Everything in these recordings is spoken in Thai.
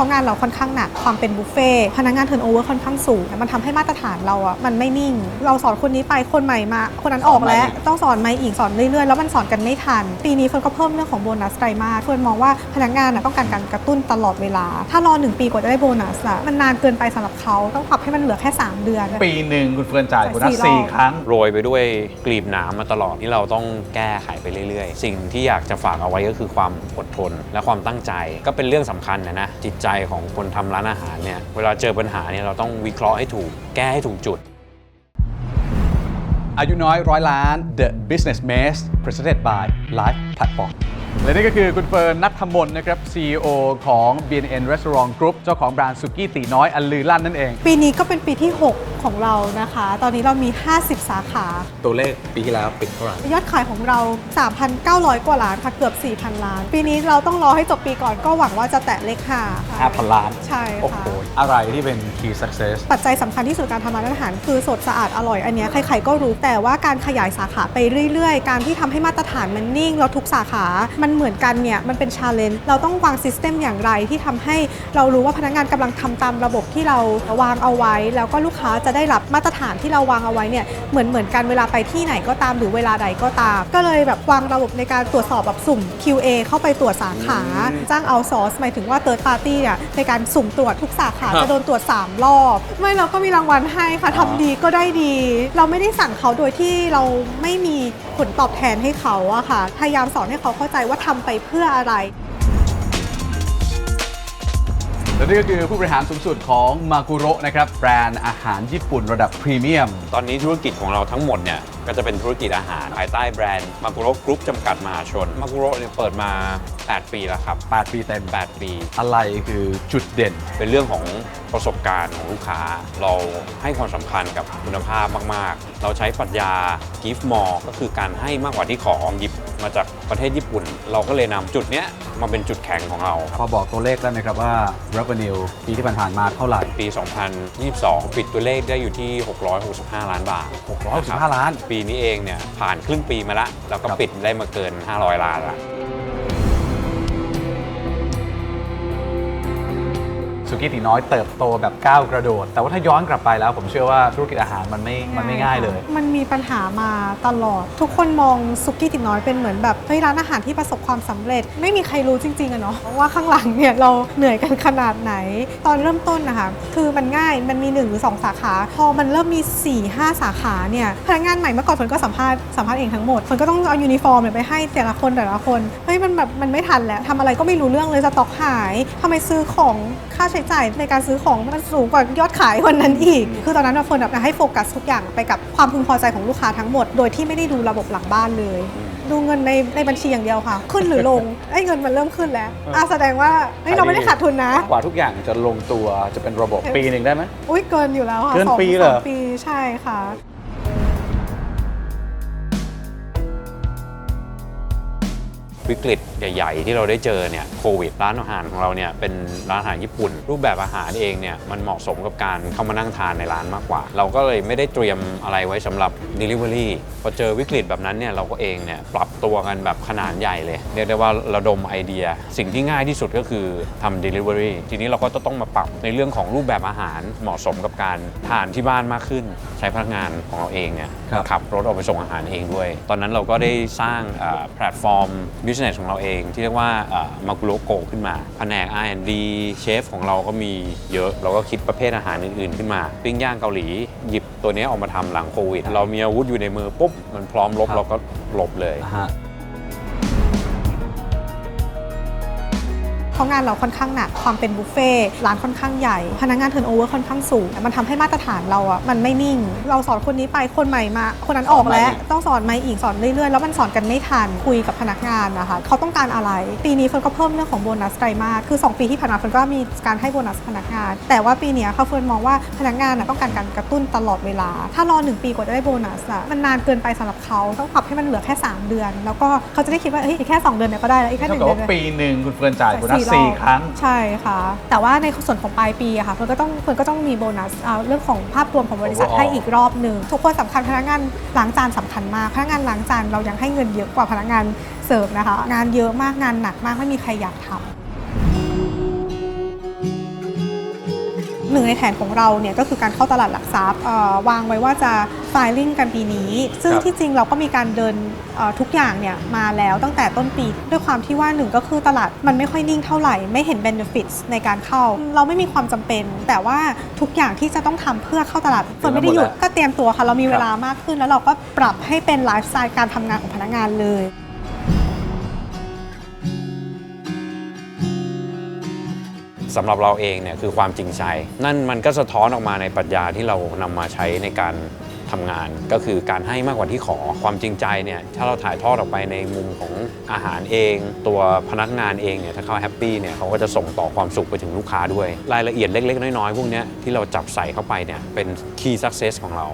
ราะงานเราค่อนข้างหนักความเป็นบุฟเฟ่ต์พนักงานเทิร์นโอเวอร์ค่อนข้างสูง มันทำให้มาตรฐานเราอะมันไม่นิ่ง เราสอนคนนี้ไปคนใหม่มา คนนั้นออกแล้วต้องสอนไหมอีกสอนเรื่อยๆ แล้วมันสอนกันไม่ทัน ปีนี้เฟิร์นก็เพิ่มเรื่องของโบนัสไตรมาสเฟิร์นมองว่าพนักงานอะต้องการการกระตุ้นตลอดเวลา ถ้ารอหนึ่งปีกว่าจะได้โบนัสอะมันนานเกินไปสำหรับเขาต้องปรับให้มันเหลือแค่สามเดือน ปีหนึ่งคุณเฟิร์นจ่ายโบนัสสี่รอบสี่ครั้งโรยไปด้วยกลีบหนามมาตลอดที่เราต้องแก้ไขไปเรื่อย ๆ สิ่งที่อยากจะฝากเอาไว้ก็คือความอดทนและความตั้งใจก็เป็นเรื่องสำคัญนะนะจิตใจของคนทำร้านอาหารเนี่ยเวลาเจอปัญหาเนี่ยเราต้องวิเคราะห์ให้ถูก แก้ให้ถูกจุด อายุน้อยร้อยล้าน The Business Maze Presented by Live Platform และนี่ก็คือคุณเฟิร์นนัทมนนะครับ CEO ของ BNN Restaurant Group เจ้าของแบรนด์สุกี้ตีน้อยอันลือลั่นนั่นเอง ปีนี้ก็เป็นปีที่ 6ของเรานะคะ ตอนนี้เรามี 50 สาขา ตัวเลขปีที่แล้วปิดเท่าไหร่ยอดขายของเรา 3,900 กว่าล้านค่ะเกือบ 4,000 ล้าน ปีนี้เราต้องรอให้จบปีก่อนก็หวังว่าจะแตะเลข5ค่ะ5,000 ล้าน ใช่โอ้ค่ะ โหอะไรที่เป็น Key Success ปัจจัยสำคัญที่สุดการทำร้านอาหาร คือสดสะอาดอร่อยอันเนี้ยใครๆก็รู้แต่ว่าการขยายสาขาไปเรื่อยๆ การที่ทำให้มาตรฐานมันนิ่งแล้วทุกสาขา มันเหมือนกันเนี่ยมันเป็นชาเลนจ์เราต้องวางซิสเต็มอย่างไรที่ทำให้เรารู้ว่าพนักงานกำลังทำตามระบบที่เราวางเอาไว้ แล้วก็ลูกค้าจะได้รับมาตรฐานที่เราวางเอาไว้เนี่ยเหมือนเหมือนกันเวลาไปที่ไหนก็ตามหรือเวลาใดก็ตาม ก็เลยแบบวางระบบในการตรวจสอบแบบสุ่ม QA เข้าไปตรวจสาขาจ้างเอาซอร์สหมายถึงว่า third party เนี่ยในการสุ่มตรวจทุกสาขาครับจะโดนตรวจ 3 รอบ ไม่เราก็มีรางวัลให้ค่ะทำดีก็ได้ดี เราไม่ได้สั่งเขาโดยที่เราไม่มีผลตอบแทนให้เขาอะค่ะพยายามสอนให้เขาเข้าใจว่าทำไปเพื่ออะไร และนี่ก็คือผู้บริหารสูงสุดของมากุโระนะครับแบรนด์อาหารญี่ปุ่นระดับพรีเมียม ตอนนี้ธุรกิจของเราทั้งหมดเนี่ยก็จะเป็นธุรกิจอาหาร ภายใต้แบรนด์มากุโรกรุ๊ปจำกัดมหาชนมากุโรเนี่ยเปิดมา 8 ปีแล้วครับ 8 ปีเต็ม 8 ปี อะไรคือจุดเด่น เป็นเรื่องของประสบการณ์ของลูกค้า เราให้ความสำคัญกับคุณภาพมาก ๆ เราใช้ปรัชญา give more ก็คือการให้มากกว่าที่ขอหยิบ มาจากประเทศญี่ปุ่น เราก็เลยนำจุดเนี้ยมาเป็นจุดแข็งของเราคพรับอบอกตัวเลขได้ไหมครับว่า revenue ปีที่ผ่านๆมาเท่าไหร่ ปี 2022 ปิดตัวเลขได้อยู่ที่ 665 ล้านบาท665 ล้าน ปีนี้เองเนี่ยผ่านครึ่งปีมาแล้วแล้วก็ครับปิดได้มาเกิน 500 ล้านละ สุกี้ตีน้อยเติบโตแบบก้าวกระโดด แต่ว่าถ้าย้อนกลับไปแล้ว ผมเชื่อว่าธุรกิจอาหารมันไม่มันไม่ง่ายเลย มันมีปัญหามาตลอด ทุกคนมองซุกี้ติ๋มน้อยเป็นเหมือนแบบเฮ้ยร้านอาหารที่ประสบความสำเร็จ ไม่มีใครรู้จริงๆอะเนาะว่าข้างหลังเนี่ยเราเหนื่อยกันขนาดไหน ตอนเริ่มต้นนะคะคือมันง่ายมันมี1หรือ2สาขา พอมันเริ่มมี 4 5 สาขาเนี่ยพนักงานใหม่เมื่อก่อนฝนก็สัมภาษณ์สัมภาษณ์เองทั้งหมดฝนก็ต้องเอายูนิฟอร์มเนี่ยไปให้แต่ละคนแต่ละคนเฮ้ยมันแบบมันไม่ทันแล้วทำอะไรก็ไม่รู้เรื่องเลยสต็อกหายทำไมซื้อของค่าใช้จ่ายในการซื้อของมันสูงกว่ายอดขายวันนั้นอีก คือตอนนั้นเราเฟิร์นแบบให้โฟกัสทุกอย่างไปกับความพึงพอใจของลูกค้าทั้งหมด โดยที่ไม่ได้ดูระบบหลังบ้านเลย ดูเงินในในบัญชีอย่างเดียวค่ะ ขึ้นหรือลงไอ้เงินมันเริ่มขึ้นแล้วอะแสดงว่าเฮ้ยเราไม่ได้ขาดทุนนะ กว่าทุกอย่างจะลงตัวจะเป็นระบบปีหนึ่งได้ไหมอุ้ยเกินอยู่แล้วค่ะเกินสองปีเหรอสองปีใช่ค่ะ วิกฤตใหญ่ ๆ ที่เราได้เจอเนี่ยโควิดร้านอาหารของเราเนี่ยเป็นร้านอาหารญี่ปุ่น รูปแบบอาหารเองเนี่ยมันเหมาะสมกับการเข้ามานั่งทานในร้านมากกว่า เราก็เลยไม่ได้เตรียมอะไรไว้สำหรับ Delivery พอเจอวิกฤตแบบนั้นเนี่ยเราก็เองเนี่ยปรับตัวกันแบบขนาดใหญ่เลยเรียกได้ว่าระดมไอเดีย สิ่งที่ง่ายที่สุดก็คือทำ Delivery ทีนี้เราก็จะต้องมาปรับในเรื่องของรูปแบบอาหารเหมาะสมกับการทานที่บ้านมากขึ้น ใช้พนักงานของเราเองเนี่ยครับขับรถออกไปส่งอาหารเองด้วย ตอนนั้นเราก็ได้สร้างเอ่อแพลตฟอร์ม business ของเราเองที่เรียกว่ามากุโรโกขึ้นมา แผนก R&D เชฟของเราก็มีเยอะ เราก็คิดประเภทอาหารอื่นๆ ขึ้นมา ปิ้งย่างเกาหลี หยิบตัวนี้ออกมาทำหลังโควิด เรามีอาวุธอยู่ในมือปุ๊บ มันพร้อมรบครับเราก็หลบเลย ราะงานเราค่อนข้างหนักความเป็นบุฟเฟ่ต์ร้านค่อนข้างใหญ่ พนักงานเทิร์นโอเวอร์ค่อนข้างสูง มันทำให้มาตรฐานเราอะมันไม่นิ่ง เราสอนคนนี้ไปคนใหม่มา คนนั้นออกแล้วต้องสอนไหมอีกสอนเรื่อยๆ แล้วมันสอนกันไม่ทันคุยกับพนักงานนะคะเขาต้องการอะไร ปีนี้เฟิร์นก็เพิ่มเรื่องของโบนัสไตรมาสคือ 2 ปีที่ผ่านมาเฟิร์นก็มีการให้โบนัสพนักงาน แต่ว่าปีเนี้ยเขาเฟิร์นมองว่าพนักงานอะต้องการการกระตุ้นตลอดเวลา ถ้ารอหนึ่งปีกว่าจะได้โบนัสอะมันนานเกินไปสำหรับเขาต้องปรับให้มันเหลือแค่สามเดือน แล้วก็เขาจะได้คิดว่าเฮ้ยอีกแค่สองเดือนเนี่ยก็ได้แล้วอีกแค่หเท่านึ่งกับเดือนว่าเนี่ยปีหนึ่งคุณเฟิร์นจ่ายโบนัสรอบสี่ครั้ง ใช่ค่ะ แต่ว่าในส่วนของปลายปีอะค่ะเฟิร์นก็ต้องเฟิร์นก็ต้องมีโบนัสอ่าเรื่องของภาพรวมของบริษัท Overall ให้อีกรอบหนึ่งทุกคนสำคัญพนักงานล้างจานสำคัญมากพนักงานล้างจานเรายังให้เงินเยอะกว่าพนักงานเสิร์ฟนะคะ งานเยอะมากงานหนักมากไม่มีใครอยากทำ หนึ่งในแผนของเราเนี่ยก็คือการเข้าตลาดหลักทรัพย์เอ่อวางไว้ว่าจะ filing กันปีนี้ ซึ่งครับที่จริงเราก็มีการเดินเอ่อทุกอย่างเนี่ยมาแล้วตั้งแต่ต้นปีด้วยความที่ว่าหนึ่งก็คือตลาดมันไม่ค่อยนิ่งเท่าไหร่ ไม่เห็น benefits ในการเข้า เราไม่มีความจำเป็น แต่ว่าทุกอย่างที่จะต้องทำเพื่อเข้าตลาดเฟิร์นไม่ได้หยุดก็เตรียมตัวค่ะเรามีเวลามากขึ้น แล้วเราก็ปรับให้เป็นไลฟ์สไตล์การทำงานของพนักงานเลย สำหรับเราเองเนี่ยคือความจริงใจ นั่นมันก็สะท้อนออกมาในปรัชญาที่เรานำมาใช้ในการทำงาน ก็คือการให้มากกว่าที่ขอความจริงใจเนี่ยถ้าเราถ่ายทอดออกไปในมุมของอาหารเอง ตัวพนักงานเองเนี่ยถ้าเขาแฮปปี้เนี่ยเขาก็จะส่งต่อความสุขไปถึงลูกค้าด้วย รายละเอียดเล็ก ๆ น้อยๆพวกนี้ที่เราจับใส่เข้าไปเนี่ยเป็น key success ของเรา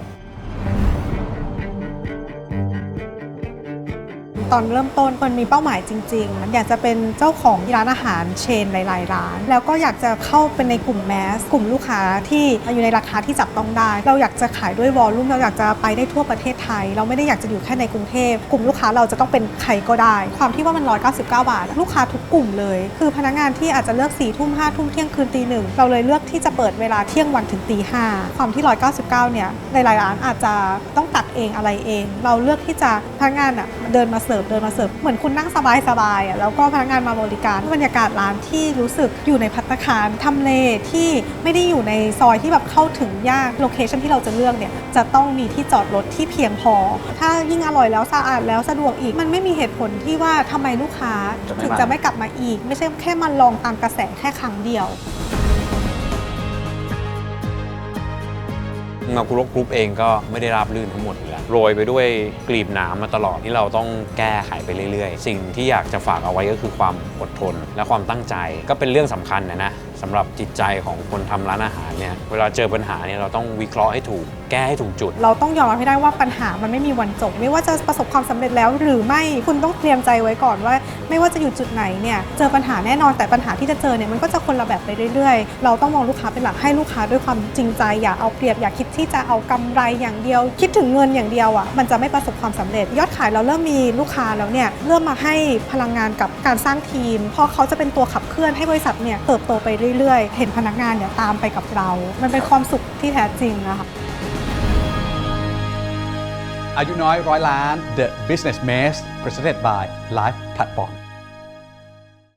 ตอนเริ่มต้นมันมีเป้าหมายจริง ๆ อยากจะเป็นเจ้าของร้านอาหารเชนหลาย ๆ ร้าน แล้วก็อยากจะเข้าเป็นในกลุ่มแมสกลุ่มลู ค้าที่อยู่ในราคาที่จับต้องได้ เราอยากจะขายด้วยวอลลุ่มเราอยากจะไปได้ทั่วประเทศไทย เราไม่ได้อยากจะอยู่แค่ในกรุงเทพกลุ่มลูกค้าเราจะต้องเป็นใครก็ได้ ความที่ว่ามัน 199 บาท ลูกค้าทุกกลุ่มเลย คือพนักงานที่อาจจะเลือก4ี่ทุ่มห้าทุ่มเที่ยงคืนตีหนึ่งเราเลยเลือกที่จะเปิดเวลาเที่ยงวันถึงตีห้าความที่ 199 เนี่ยในหลายร้านอาจจะต้องตักเองอะไรเอง เราเลือกที่จะพนักงานอะเดินมาเสิร์ฟเดินมาเสิร์ฟเหมือนคุณนั่งสบายๆอะแล้วก็พนักงานมาบริการบรรยากาศร้านที่รู้สึกอยู่ในพัตตาคารทำเลที่ไม่ได้อยูู่่ในซอยที่แบบเข้าถึงยากโลเคชันที่เราจะเลือกเนี่ยจะต้องมีที่จอดรถที่เพียงพอ ถ้ายิ่งอร่อยแล้วสะอาดแล้วสะดวกอีก มันไม่มีเหตุผลที่ว่าทำไมลูกค้าถึงจะไม่กลับมาอีก ไม่ใช่แค่มาลองตามกระแสแค่ครั้งเดียวมาคุโรกรุ๊ปเองก็ไม่ได้ราบรื่นทั้งหมดอยู่แล้วโรยไปด้วยกลีบหนามมาตลอดที่เราต้องแก้ไขไปเรื่อย ๆ สิ่งที่อยากจะฝากเอาไว้ก็คือความอดทนและความตั้งใจก็เป็นเรื่องสำคัญนะนะสำหรับจิตใจของคนทำร้านอาหารเนี่ยเวลาเจอปัญหาเนี่ยเราต้องวิเคราะห์ให้ถูก แก้ให้ถูกจุด เราต้องยอมรับให้ได้ว่าปัญหามันไม่มีวันจบ ไม่ว่าจะประสบความสำเร็จแล้ว หรือไม่คุณต้องเตรียมใจไว้ก่อนว่า ไม่ว่าจะอยู่จุดไหนเนี่ยเจอปัญหาแน่นอนแต่ปัญหาที่จะเจอเนี่ยมันก็จะคนละแบบไปเรื่อยๆ เราต้องมองลูกค้าเป็นหลักให้ลูกค้าด้วยความจริงใจ อย่าเอาเปรียบอย่าคิดที่จะเอากำไรอย่างเดียว คิดถึงเงินอย่างเดียวอะมันจะไม่ประสบความสำเร็จ ยอดขายเราเริ่มมีลูกค้าแล้วเนี่ยเริ่มมาให้พลังงานกับการสร้างทีมเพราะเขาจะเป็นตัวขับเคลื่อนให้บริษัทเนี่ยเติบโตไปเรื่อยๆ เห็นพนักงานเนี่ยตามไปกับเรา มันเป็นความสุขที่แท้จริงนะคะอายุน้อยร้อยล้าน The Business Man's Presented by Life Platform